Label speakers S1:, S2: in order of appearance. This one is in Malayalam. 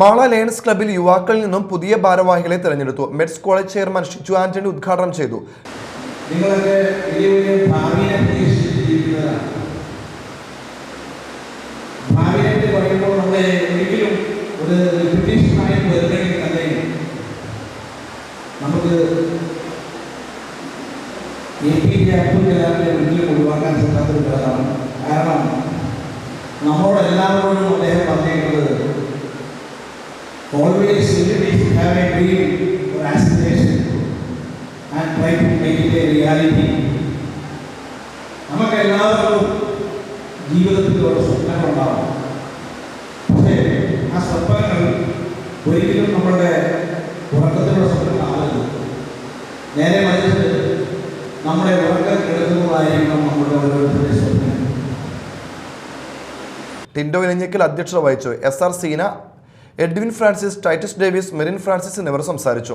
S1: മാള ലയൺസ് ക്ലബിൽ യുവാക്കളിൽ നിന്നും പുതിയ ഭാരവാഹികളെ തെരഞ്ഞെടുത്തു. Meds college chairman Shiju Antony ഉദ്ഘാടനം ചെയ്തു.
S2: ഒഴിവാക്കാൻ കാരണമാണ് കാരണം നമ്മളോട് always have a dream or aspiration and try to make it a reality. നമുക്ക് എല്ലാവർക്കും സ്വപ്നങ്ങളുണ്ടാവും. പക്ഷേ ആ സ്വപ്നങ്ങൾ ഒരിക്കലും നമ്മുടെ ഉറക്കത്തിലുള്ള സ്വപ്നങ്ങളാവരുത് നേരെ മറിച്ച് നമ്മുടെ ഉറക്കം കിടക്കുന്നതായിരിക്കണം നമ്മുടെ ഓരോരുത്തരുടെ സ്വപ്നം
S1: ടിൻഡോ ഇലഞ്ഞിക്കൽ അധ്യക്ഷത വഹിച്ചു. S R Seena Edwin Francis Titus Davis Merin Francis എന്നിവർ സംസാരിച്ചു.